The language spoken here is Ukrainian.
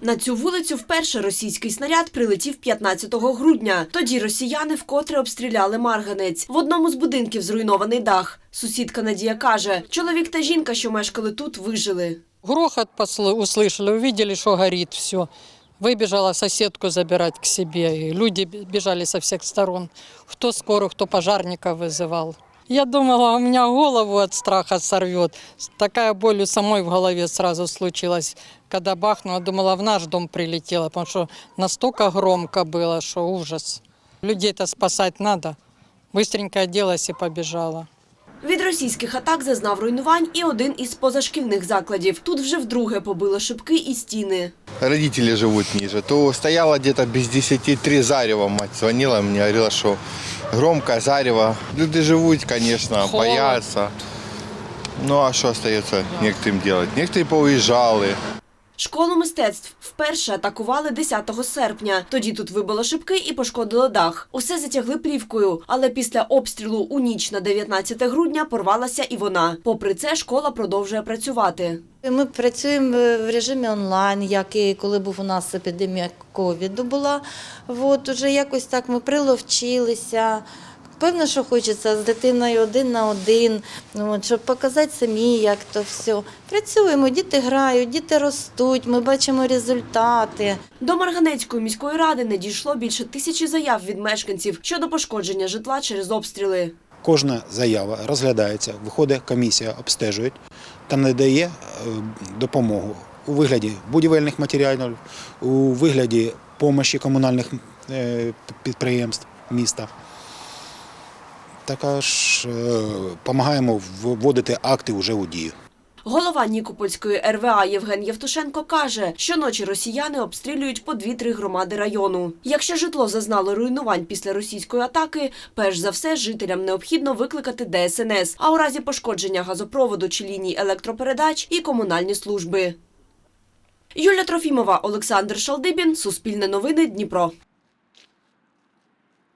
На цю вулицю вперше російський снаряд прилетів 15 грудня. Тоді росіяни вкотре обстріляли Марганець. В одному з будинків зруйнований дах. Сусідка Надія каже, чоловік та жінка, що мешкали тут, вижили. Грохот посл- услышали, увидели, что горит все. Выбежала соседку забирать к себе. И люди б- бежали со всех сторон. Кто скорую, кто пожарника вызывал. Я думала, у меня голову от страха сорвет. Такая боль у самой в голове сразу случилась. Когда бахнула, думала, в наш дом прилетела, потому что настолько громко было, что ужас. Людей-то спасать надо. Быстренько оделась и побежала. Від російських атак зазнав руйнувань і один із позашкільних закладів. Тут вже вдруге побило шибки і стіни. родители живут ниже, то стояла где-то без 10 три зарева. Мать звонила мне, говорила, что громко зарево. Люди живуть, звісно, бояться. Ну а что остается некоторым робити? Некоторые поуезжали. Школу мистецтв вперше атакували 10 серпня. Тоді тут вибило шибки і пошкодило дах. Усе затягли плівкою, але після обстрілу у ніч на 19 грудня порвалася і вона. Попри це, школа продовжує працювати. Ми працюємо в режимі онлайн, як і коли був у нас епідемія ковіду була. От уже якось так ми приловчилися. Певно, що хочеться з дитиною один на один, ну, от, щоб показати самі, як то все. Працюємо, діти грають, діти ростуть, ми бачимо результати. До Марганецької міської ради не дійшло більше тисячі заяв від мешканців щодо пошкодження житла через обстріли. Кожна заява розглядається, виходить комісія, обстежує та надає е, допомогу у вигляді будівельних матеріалів, у вигляді помощі комунальних е, підприємств міста. Також допомагаємо вводити акти вже у дію. Голова Нікопольської РВА Євген Євтушенко каже, що ночі росіяни обстрілюють по дві-три громади району. Якщо житло зазнало руйнувань після російської атаки, перш за все жителям необхідно викликати ДСНС, а у разі пошкодження газопроводу чи ліній електропередач і комунальні служби. Юля Трофімова, Олександр Шалдибін, Суспільне новини, Дніпро.